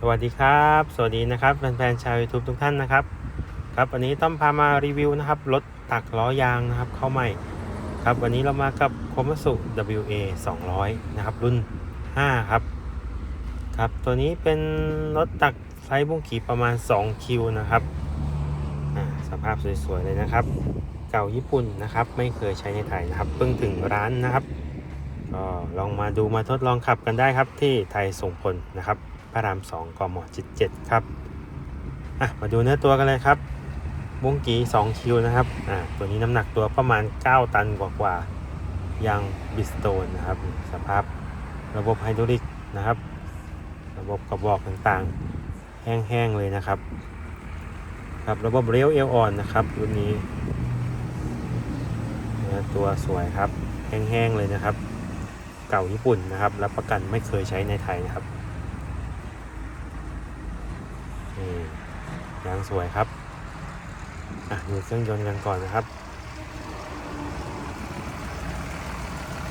สวัสดีครับ สวัสดีนะครับแฟนๆชาว YouTube ทุกท่านนะครับ ครับวันนี้ต้องพามารีวิวนะครับรถตักล้อยางนะครับเข้าใหม่ครับวันนี้เรามากับโคมัสุ WA 200 นะครับ รุ่น 5 ครับ ครับตัวนี้เป็นรถตักไซส์บุ้งขีประมาณ 2 คิวนะครับอ่าสภาพสวยๆเลยนะครับ เก่าญี่ปุ่นนะครับไม่เคยใช้ในไทยนะครับเพิ่งถึงร้านนะครับก็ลองมาดูมาทดลองขับกันได้ครับที่ไทยส่งผลนะครับ ระราม2กม77ครับอะมาดูเนื้อตัวกันเลยครับบุ้งกี2คิวนะครับอ่าตัวนี้น้ำหนักตัวประมาณ 9 ตันกว่าๆยางบิสโตนนะครับสภาพระบบไฮดรอลิกนะครับ ระบบกระบอกต่างๆ แห้งๆเลยนะครับครับระบบเรลเอลออนนะครับรุ่นนี้เนื้อตัวสวยครับ แห้งๆเลยนะครับ เก่าญี่ปุ่นนะครับ รับประกันไม่เคยใช้ในไทยนะครับ นี่ยางสวยครับ อะดูเครื่องยนต์กันก่อนนะครับ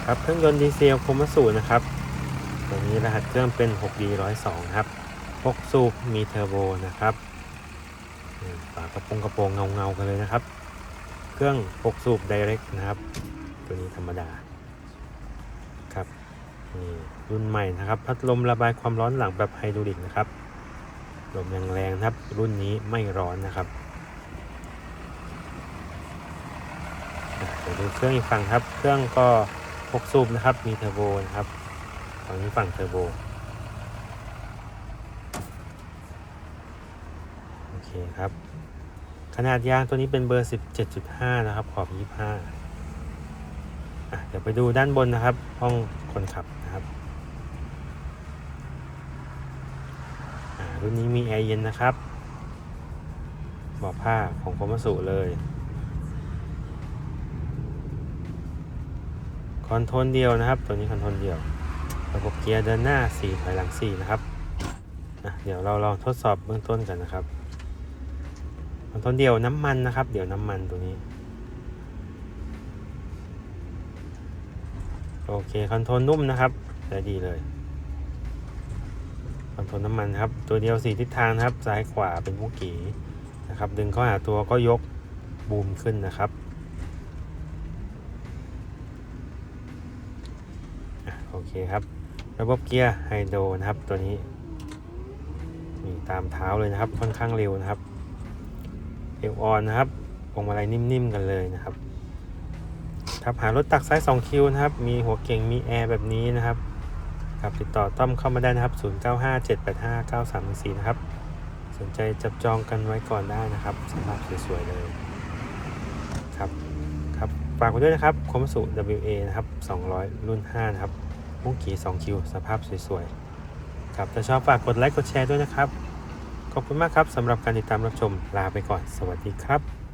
ครับเครื่องยนต์ดีเซลโคมสูนะครับ ตัวนี้รหัสเครื่องเป็น 6D102 ครับ6สูบมีเทอร์โบนะครับฝากระโปรงกระโปรงเงาเงากันเลยนะครับ เครื่อง6สูบ Direct นะครับ ตัวนี้ธรรมดา ครับนี่รุ่นใหม่นะครับ พัดลมระบายความร้อนหลังแบบไฮดรอลิกนะครับ ลมแรงๆนะครับ รุ่นนี้ไม่ร้อนนะครับเดี๋ยวดูเครื่องอีกฝั่งครับ เครื่องก็6สูบนะครับ มีเทอร์โบนะครับฝั่งนี้ฝั่งเทอร์โบ โอเคครับ ขนาดยางตัวนี้เป็นเบอร์ 17.5 นะครับ ขอบ 25อะเดี๋ยวไปดูด้านบนนะครับ ห้องคนขับนะค รุ่นนี้มีแอร์เย็นนะครับเบอกผ้าของโคมาสุเลย คอนโทรลเดียวนะครับ ตัวนี้คอนโทรลเดียว ระบบเกียร์เดินหน้า4ถอยหลัง4นะครับอะเดี๋ยวเราลองทดสอบเบื้องต้นกันนะครับคอนโทรลเดียวน้ำมันนะครับ เดี๋ยวน้ำมันตัวนี้โอเคคอนโทรลนุ่มนะครับได้ดีเลย คอนน้ำมันครับ ตัวเดียวสีทิศทางครับ ซ้ายขวาเป็นมุกกีนะครับ ดึงเข้าหาตัวก็ยกบูมขึ้นนะครับโอเคครับ ระบบเกียร์ไฮโดรนะครับตัวนี้มีตามเท้าเลยนะครับ ค่อนข้างเร็วนะครับเอวออนนะครับพวงมาลัยนิ่มๆกันเลยนะครับครับหารถตักไซส์2คิวนะครับ มีหัวเก่งมีแอร์แบบนี้นะครับ ครับ ติดต่อต้อมเข้ามาได้นะครับ 0957859314 นะครับ สนใจจับจองกันไว้ก่อนได้นะครับสภาพสวยๆเลยครับครับฝากไว้ด้วยนะครับคมสุ WA นะครับ 200 รุ่น 5 นะครับมุ้งกี่2คิวสภาพสวยๆครับถ้าชอบฝากกดไลค์กดแชร์ด้วยนะครับ ขอบคุณมากครับสำหรับการติดตามรับชมลาไปก่อน สวัสดีครับ